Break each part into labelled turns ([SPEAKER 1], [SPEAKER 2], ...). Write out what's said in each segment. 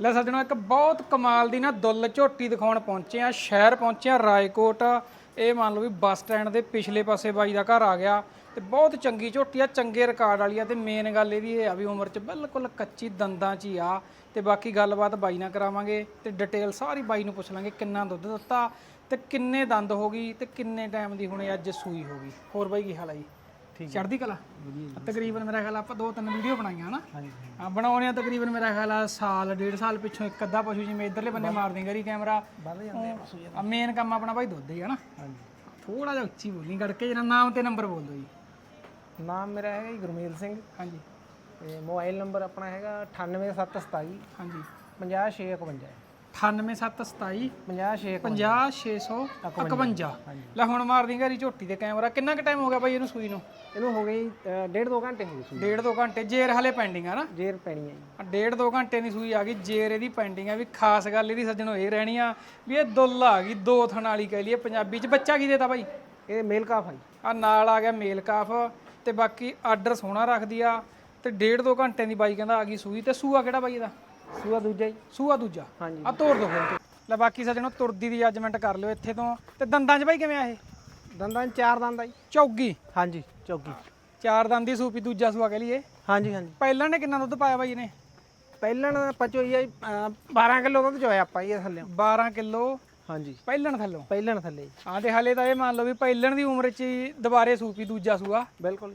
[SPEAKER 1] ਲੈ ਸੱਜਣੋ ਇੱਕ ਬਹੁਤ ਕਮਾਲ ਦੀ ਨਾ ਦੁੱਲ ਝੋਟੀ ਦਿਖਾਉਣ ਪਹੁੰਚੇ ਆ, ਸ਼ਹਿਰ ਪਹੁੰਚੇ ਆ ਰਾਏਕੋਟ। ਇਹ ਮੰਨ ਲਓ ਵੀ ਬੱਸ ਸਟੈਂਡ ਦੇ ਪਿਛਲੇ ਪਾਸੇ ਬਾਈ ਦਾ ਘਰ ਆ ਗਿਆ ਤੇ ਬਹੁਤ ਚੰਗੀ ਝੋਟੀ ਆ, ਚੰਗੇ ਰਿਕਾਰਡ ਵਾਲੀ ਆ ਤੇ ਮੇਨ ਗੱਲ ਇਹਦੀ ਇਹ ਆ ਵੀ ਉਮਰ 'ਚ ਬਿਲਕੁਲ ਕੱਚੀ ਦੰਦਾਂ 'ਚ ਹੀ ਆ। ਤੇ ਬਾਕੀ ਗੱਲਬਾਤ ਬਾਈ ਨਾਲ ਕਰਾਵਾਂਗੇ ਤੇ ਡਿਟੇਲ ਸਾਰੀ ਬਾਈ ਨੂੰ ਪੁੱਛ ਲਾਂਗੇ ਕਿੰਨਾ ਦੁੱਧ ਦਿੱਤਾ ਤੇ ਕਿੰਨੇ ਦੰਦ ਹੋ ਗਈ ਤੇ ਕਿੰਨੇ ਟਾਈਮ ਦੀ ਹੁਣੇ ਅੱਜ ਸੂਈ ਹੋ ਗਈ। ਹੋਰ ਬਾਈ ਕੀ ਹਾਲ ਆ ਜੀ? ਚੜ੍ਹਦੀ ਕਲਾ। ਤਕਰੀਬਨ ਮੇਰਾ ਖਿਆਲ ਆਪਾਂ ਦੋ ਤਿੰਨ ਵੀਡੀਓ ਬਣਾਈਆਂ ਹਨਾ? ਆ ਬਣਾਉਣੇ ਆ ਤਕਰੀਬਨ ਮੇਰਾ ਖਿਆਲ ਆ ਸਾਲ ਡੇਢ ਸਾਲ ਪਿੱਛੋਂ ਇੱਕ ਅੱਧਾ ਪਸ਼ੂ ਜਿਵੇਂ ਇਧਰਲੇ ਬੰਨੇ ਮਾਰਦੇ ਗਰੀ ਕੈਮਰਾ ਆ ਮੇਨ ਕੰਮ ਆਪਣਾ ਭਾਈ ਦੁੱਧ ਹੀ ਹੈ ਨਾ ਥੋੜਾ ਜਿਹਾ ਉੱਚੀ ਬੋਲੀ ਗੜਕੇ ਜਰਾ ਨਾਮ ਤੇ ਨੰਬਰ ਬੋਲ ਦਿਓ ਜੀ।
[SPEAKER 2] ਨਾਮ ਮੇਰਾ ਹੈਗਾ ਜੀ ਗੁਰਮੇਲ ਸਿੰਘ।
[SPEAKER 1] ਹਾਂਜੀ।
[SPEAKER 2] ਤੇ ਮੋਬਾਈਲ ਨੰਬਰ ਆਪਣਾ ਹੈਗਾ 98727
[SPEAKER 1] ਹਾਂਜੀ।
[SPEAKER 2] 50651
[SPEAKER 1] 98727
[SPEAKER 2] 50651
[SPEAKER 1] 50651 ਲੈ ਹੁਣ ਮਾਰਦੀ ਗਰੀ ਝੋਟੀ ਦੇ ਕੈਮਰਾ। ਕਿੰਨਾ ਕੁ ਟਾਈਮ ਹੋ ਗਿਆ ਭਾਈ ਇਹਨੂੰ ਸੂਈ ਨੂੰ?
[SPEAKER 2] ਇਹਨੂੰ ਹੋ ਗਈ ਡੇਢ ਦੋ ਘੰਟੇ ਹੋ ਗਏ ਸੀ
[SPEAKER 1] ਡੇਢ ਦੋ ਘੰਟੇ। ਜੇਰ ਹਲੇ ਪੈਂਡਿੰਗ ਆ ਨਾ?
[SPEAKER 2] ਜੇਰ ਪੈਣੀ ਹੈ
[SPEAKER 1] ਆ ਡੇਢ ਦੋ ਘੰਟੇ ਦੀ ਸੂਈ ਆ ਗਈ। ਜੇਰ ਇਹਦੀ ਪੈਂਡਿੰਗ ਆ ਵੀ ਖਾਸ ਗੱਲ ਇਹਦੀ ਸੱਜਣੋ ਇਹ ਰਹਿਣੀ ਆ ਵੀ ਇਹ ਦੁੱਲ ਆ ਗਈ ਦੋ ਥਣ ਵਾਲੀ ਕਹਿ ਲਈਏ ਪੰਜਾਬੀ ਚ। ਬੱਚਾ ਕੀ ਦੇਤਾ ਭਾਈ
[SPEAKER 2] ਇਹ ਮੇਲ ਕਾਫ ਜੀ।
[SPEAKER 1] ਆ ਨਾਲ ਆ ਗਿਆ ਮੇਲ ਕਾਫ ਤੇ ਬਾਕੀ ਆਰਡਰ ਸੋਹਣਾ ਰੱਖਦੀ ਆ ਤੇ ਡੇਢ ਦੋ ਘੰਟੇ ਦੀ ਬਾਈ ਕਹਿੰਦਾ ਆ ਗਈ ਸੂਈ ਤੇ ਸੂਆ ਕਿਹੜਾ ਬਾਈ ਇਹਦਾ?
[SPEAKER 2] ਸੂਆ ਦੂਜਾ ਜੀ
[SPEAKER 1] ਸੂਆ ਦੂਜਾ?
[SPEAKER 2] ਹਾਂਜੀ।
[SPEAKER 1] ਆ ਤੋੜ ਦੋ ਫਿਰ। ਲੈ ਬਾਕੀ ਸੱਜਣੋ ਤੁਰਦੀ ਦੀ ਜੱਜਮੈਂਟ ਕਰ ਲਿਓ ਇੱਥੇ ਤੋਂ। ਤੇ ਦੰਦਾਂ 'ਚ ਬਾਈ ਕਿਵੇਂ ਆ ਇਹ?
[SPEAKER 2] ਦੰਦਾਂ 'ਚ ਚਾਰ ਦੰਦ ਆ ਜੀ।
[SPEAKER 1] ਚੌਗੀ?
[SPEAKER 2] ਹਾਂਜੀ ਚੌਕੀ
[SPEAKER 1] ਚਾਰ ਦੰਦ ਦੀ ਸੂਪੀ ਦੂਜਾ ਸੂਆ ਕਹਿ ਲਈਏ।
[SPEAKER 2] ਹਾਂਜੀ ਹਾਂਜੀ।
[SPEAKER 1] ਪਹਿਲਾਂ ਨੇ ਕਿੰਨਾ ਦੁੱਧ ਪਾਇਆ ਬਾਈ ਨੇ
[SPEAKER 2] ਪਹਿਲਣ ਪਚੋਈ ਆ ਜੀ, ਅ, 12 ਕਿਲੋ ਦੁੱਧ ਚੋਇਆ ਆਪਾਂ ਇਹ ਥੱਲੇ
[SPEAKER 1] 12 ਕਿਲੋ।
[SPEAKER 2] ਹਾਂਜੀ।
[SPEAKER 1] ਪਹਿਲਣ ਥੱਲੋਂ?
[SPEAKER 2] ਪਹਿਲਣ ਥੱਲੇ
[SPEAKER 1] ਆ ਤੇ ਹਲੇ ਤਾਂ ਇਹ ਮੰਨ ਲਓ ਵੀ ਪਹਿਲਣ ਦੀ ਉਮਰ 'ਚ ਹੀ ਦੁਬਾਰੇ ਸੂਪੀ ਦੂਜਾ ਸੂਆ।
[SPEAKER 2] ਬਿਲਕੁਲ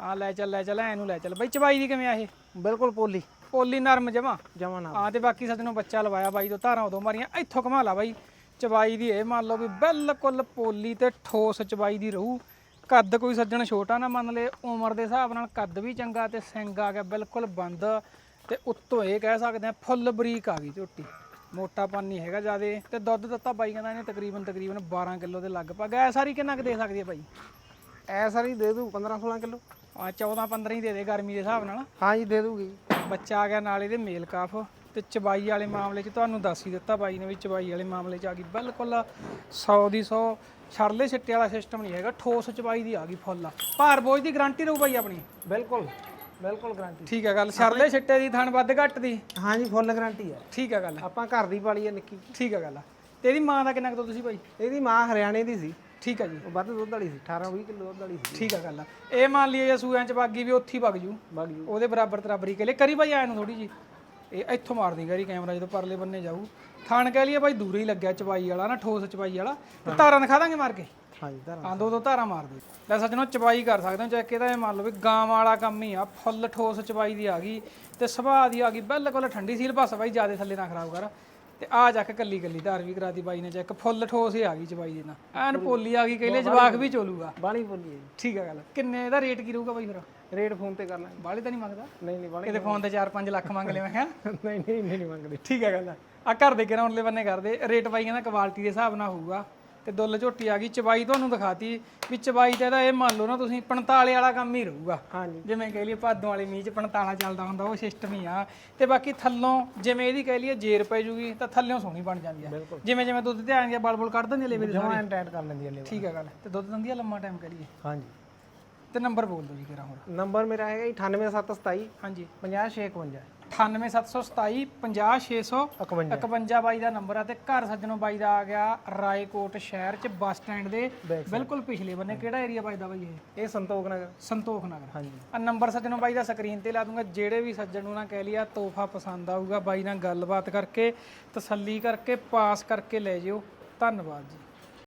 [SPEAKER 1] ਆ ਲੈ ਚੱਲ ਲੈ ਚੱਲ ਐਨੂੰ ਲੈ ਚੱਲ। ਬਾਈ ਚਬਾਈ ਦੀ ਕਿਵੇਂ ਆ ਇਹ?
[SPEAKER 2] ਬਿਲਕੁਲ ਪੋਲੀ।
[SPEAKER 1] ਪੋਲੀ ਨਰਮ ਜਮਾ।
[SPEAKER 2] ਜਮਾ ਨਾ
[SPEAKER 1] ਆ ਤੇ ਬਾਕੀ ਸੱਜਣੋਂ ਬੱਚਾ ਲਵਾਇਆ ਬਾਈ ਤੋਂ ਧਾਰਾਂ ਉਦੋਂ ਮਾਰੀਆਂ ਇੱਥੋਂ ਘਮਾ ਲਾ ਬਾਈ। ਚਬਾਈ ਦੀ ਇਹ ਮੰਨ ਲਓ ਵੀ ਬਿਲਕੁਲ ਪੋਲੀ ਤੇ ਠੋਸ ਚਬਾਈ ਦੀ ਰਹੂ। ਕੱਦ ਕੋਈ ਸੱਜਣ ਛੋਟਾ ਨਾ ਮੰਨ ਲੇ ਉਮਰ ਦੇ ਹਿਸਾਬ ਨਾਲ ਕੱਦ ਵੀ ਚੰਗਾ ਤੇ ਸਿੰਗ ਆ ਗਿਆ ਬਿਲਕੁਲ ਬੰਦ। ਤੇ ਉੱਤੋਂ ਇਹ ਕਹਿ ਸਕਦੇ ਆ ਫੁੱਲ ਬਰੀਕ ਆ ਗਈ ਝੋਟੀ। ਮੋਟਾਪਨ ਨਹੀਂ ਹੈਗਾ ਜਿਆਦੇ। ਤੇ ਦੁੱਧ ਦਿੱਤਾ ਬਾਈ ਕਹਿੰਦਾ ਇਹਨੇ ਤਕਰੀਬਨ ਤਕਰੀਬਨ 12 ਕਿਲੋ ਦੇ ਲਗਭਗ। ਐ ਸਾਰੀ ਕਿੰਨਾ ਕੁ ਦੇ ਸਕਦੀ ਹੈ ਬਾਈ?
[SPEAKER 2] ਐ ਸਾਰੀ ਦੇ ਦੂ 15 16 ਕਿਲੋ।
[SPEAKER 1] ਆ 14 15 ਹੀ ਦੇ ਦੇ ਗਰਮੀ ਦੇ ਹਿਸਾਬ ਨਾਲ।
[SPEAKER 2] ਹਾਂਜੀ ਦੇ ਦੂਗੀ
[SPEAKER 1] ਬੱਚਾ ਆ ਗਿਆ ਨਾਲ ਇਹਦੇ ਮੇਲ ਕਾਫ ਤੇ ਚਬਾਈ ਵਾਲੇ ਮਾਮਲੇ 'ਚ ਤੁਹਾਨੂੰ ਦੱਸ ਹੀ ਦਿੱਤਾ ਬਾਈ ਨੇ ਵੀ ਚਬਾਈ ਵਾਲੇ ਮਾਮਲੇ 'ਚ ਆ ਗਈ। ਬਿਲਕੁਲ 100 ਦੀ 100 ਛੜਲੇ ਛਿੱਟੇ ਵਾਲਾ ਸਿਸਟਮ ਨਹੀਂ ਹੈਗਾ ਠੋਸ ਚਬਾਈ ਦੀ ਆ ਗਈ ਫੁੱਲ। ਭਾਰ ਬੋਝ ਦੀ ਗਾਰੰਟੀ ਰਹੂ ਬਾਈ ਆਪਣੀ?
[SPEAKER 2] ਬਿਲਕੁਲ ਬਿਲਕੁਲ ਗਾਰੰਟੀ
[SPEAKER 1] ਠੀਕ ਹੈ ਗੱਲ ਛੜਲੇ ਛਿੱਟੇ ਦੀ ਥਣ ਵੱਧ ਘੱਟ ਦੀ।
[SPEAKER 2] ਹਾਂਜੀ ਫੁੱਲ ਗਾਰੰਟੀ ਹੈ
[SPEAKER 1] ਠੀਕ ਹੈ ਗੱਲ।
[SPEAKER 2] ਆਪਾਂ ਘਰ ਦੀ ਪਾਲੀ ਹੈ ਨਿੱਕੀ।
[SPEAKER 1] ਠੀਕ ਹੈ ਗੱਲ। ਤੇ ਇਹਦੀ ਮਾਂ ਦਾ ਕਿੰਨਾ ਕੁ ਦੁੱਧ ਸੀ ਬਾਈ?
[SPEAKER 2] ਇਹਦੀ ਮਾਂ ਹਰਿਆਣੇ ਦੀ ਸੀ।
[SPEAKER 1] ਠੀਕ ਹੈ ਜੀ।
[SPEAKER 2] ਉਹ ਵੱਧ ਦੁੱਧ ਵਾਲੀ ਸੀ 18 20 ਕਿਲੋ ਦੁੱਧ ਵਾਲੀ ਸੀ।
[SPEAKER 1] ਠੀਕ ਹੈ ਗੱਲ ਇਹ ਮੰਨ ਲਈਏ ਜੇ ਸੂਆਂ ਚ ਬਾਗੀ ਵੀ ਉੱਥੇ ਵਗ ਜੂ।
[SPEAKER 2] ਵਗ ਜੂ।
[SPEAKER 1] ਉਹਦੇ ਬਰਾਬਰ ਤਰਾਬਰੀ ਕੇ ਲਈ ਕਰੀ ਬਾਈ ਨੂੰ ਥੋੜੀ ਜੀ ਇਹ ਇੱਥੋਂ ਮਾਰਦੀ ਕਰੀ ਕੈਮਰਾ ਜਦੋਂ ਪਰਲੇ ਬੰਨੇ ਜਾਊ। ਥਾਣ ਕਹਿ ਲਈਏ ਬਾਈ ਦੂਰੇ ਹੀ ਲੱਗਿਆ ਚਬਾਈ ਵਾਲਾ ਨਾ ਠੋਸ ਚਬਾਈ ਵਾਲਾ। ਤੇ ਤਾਰਾਂ ਦਿਖਾ ਦਾਂਗੇ ਮਾਰ ਕੇ?
[SPEAKER 2] ਹਾਂਜੀ ਧਰ
[SPEAKER 1] ਹਾਂ ਦੋ ਦੋ ਧਾਰਾਂ ਮਾਰ ਦੇ ਲੈ ਸੱਜਣੋ ਚਬਾਈ ਕਰ ਸਕਦੇ ਹੋ ਚੈੱਕ ਇਹਦਾ ਇਹ ਮੰਨ ਲਓ ਵੀ ਗਾਂ ਵਾਲਾ ਕੰਮ ਹੀ ਆ ਫੁੱਲ ਠੋਸ ਚਬਾਈ ਦੀ ਆ ਗਈ ਤੇ ਸੁਭਾਅ ਦੀ ਆ ਗਈ ਬਿਲਕੁਲ ਠੰਡੀ ਸੀਲ ਬਸ ਬਾਈ ਜਿਆਦੇ ਥੱਲੇ ਨਾ ਖਰਾਬ ਕਰ। ਤੇ ਆ ਜਾ ਕੇ ਕੱਲੀ ਕੱਲੀ ਧਾਰ ਵੀ ਕਰਾਤੀ ਬਾਈ ਨੇ ਚੈੱਕ। ਫੁੱਲ ਠੋਸ ਹੀ ਆ ਗਈ ਚਬਾਈ ਦੇ ਨਾਲ। ਐਨ ਪੋਲੀ ਆ ਗਈ ਕਹਿੰਦੇ ਜਵਾਕ ਵੀ ਚੋਲੂਗਾ।
[SPEAKER 2] ਬਾਣੀ ਬੋਲੀ ਹੈ
[SPEAKER 1] ਠੀਕ ਹੈ ਗੱਲ। ਕਿੰਨੇ ਇਹਦਾ ਰੇਟ ਕੀ ਰਹੂਗਾ ਬਾਈ ਫਿਰ?
[SPEAKER 2] ਰੇਟ ਫੋਨ ਤੇ ਕਰ ਲਾਂਗੇ।
[SPEAKER 1] ਬਾਲੇ ਤਾਂ ਨਹੀਂ ਮੰਗਦਾ?
[SPEAKER 2] ਨਹੀਂ ਨਹੀਂ ਬਾਣੀ
[SPEAKER 1] ਕਿਤੇ ਫੋਨ ਤੇ 4-5 ਲੱਖ ਮੰਗ ਲਿਆ ਮੈਂ ਕਿਹਾ।
[SPEAKER 2] ਨਹੀਂ ਨਹੀਂ ਨਹੀਂ ਮੰਗਦੇ।
[SPEAKER 1] ਠੀਕ ਹੈ ਗੱਲ ਆ। ਘਰ ਦੇ ਕਿਹਨਾਂ ਉਰਲੇ ਬੰਨੇ ਕਰਦੇ? ਰੇਟ ਬਾਈ ਕਹਿੰਦਾ ਕੁਆਲਿਟੀ ਦੇ ਹਿਸਾਬ ਨਾਲ ਹੋਊਗਾ। ਤੇ ਦੁੱਲ ਝੋਟੀ ਆ ਗਈ ਚਬਾਈ ਤੁਹਾਨੂੰ ਦਿਖਾਤੀ ਵੀ ਚਬਾਈ ਤੇ ਇਹਦਾ ਇਹ ਮੰਨ ਲਓ ਨਾ ਤੁਸੀਂ 45 ਵਾਲਾ ਕੰਮ ਹੀ ਰਹੂਗਾ। ਜਿਵੇਂ ਕਹਿ ਲਈਏ ਭਾਦੋਂ ਵਾਲੀ ਮੀਂਹ ਚ 45 ਚੱਲਦਾ ਹੁੰਦਾ ਉਹ ਸਿਸਟਮ ਹੀ ਆ। ਤੇ ਬਾਕੀ ਥੱਲੋਂ ਜਿਵੇਂ ਇਹਦੀ ਕਹਿ ਲਈਏ ਜੇਰ ਪੈ ਜੂਗੀ ਤਾਂ ਥੱਲਿਓਂ ਸੋਹਣੀ ਬਣ ਜਾਂਦੀ ਆ। ਜਿਵੇਂ ਜਿਵੇਂ ਦੁੱਧ ਤੇ ਆਉਂਦੀ ਆ ਬਲ ਬਲ ਕੱਢ ਦਿੰਦੀ ਆ ਲੇਵੇ ਦੇ
[SPEAKER 2] ਜਮਾ ਐਂਡ ਕਰ ਲੈਂਦੀ ਹੈ ਲੈ
[SPEAKER 1] ਠੀਕ ਹੈ ਗੱਲ ਤੇ ਦੁੱਧ ਦਿੰਦੀ ਆ ਲੰਮਾ ਟਾਈਮ ਕਹਿ ਲਈਏ
[SPEAKER 2] ਹਾਂਜੀ।
[SPEAKER 1] ਤੇ ਨੰਬਰ ਬੋਲ ਦਿਓ ਜੀ ਕਿਹੜਾ ਹੋਰ
[SPEAKER 2] ਨੰਬਰ ਮੇਰਾ ਹੈਗਾ ਜੀ 98727
[SPEAKER 1] ਹਾਂਜੀ।
[SPEAKER 2] 50651
[SPEAKER 1] 98727 50600
[SPEAKER 2] 51
[SPEAKER 1] 51 ਬਾਈ ਦਾ ਨੰਬਰ ਆ ਤੇ ਘਰ ਸੱਜਣੋਂ ਬਾਈ ਦਾ ਆ ਗਿਆ ਰਾਏਕੋਟ ਸ਼ਹਿਰ ਚ ਬੱਸ ਸਟੈਂਡ ਦੇ ਬਿਲਕੁਲ ਪਿਛਲੇ ਬੰਨੇ। ਕਿਹੜਾ ਏਰੀਆ ਬਾਈ ਦਾ ਬਾਈ ਇਹ?
[SPEAKER 2] ਇਹ ਸੰਤੋਖ ਨਗਰ।
[SPEAKER 1] ਸੰਤੋਖ ਨਗਰ।
[SPEAKER 2] ਹਾਂਜੀ।
[SPEAKER 1] ਆ ਨੰਬਰ ਸੱਜਣੋਂ ਬਾਈ ਦਾ ਸਕਰੀਨ ਤੇ ਲਾ ਦੂੰਗਾ। ਜਿਹੜੇ ਵੀ ਸੱਜਣ ਨੂੰ ਨਾ ਕਹਿ ਲਿਆ ਤੋਹਫਾ ਪਸੰਦ ਆਊਗਾ ਬਾਈ ਨਾਲ ਗੱਲਬਾਤ ਕਰਕੇ ਤਸੱਲੀ ਕਰਕੇ ਪਾਸ ਕਰਕੇ ਲੈ ਜਿਓ। ਧੰਨਵਾਦ ਜੀ।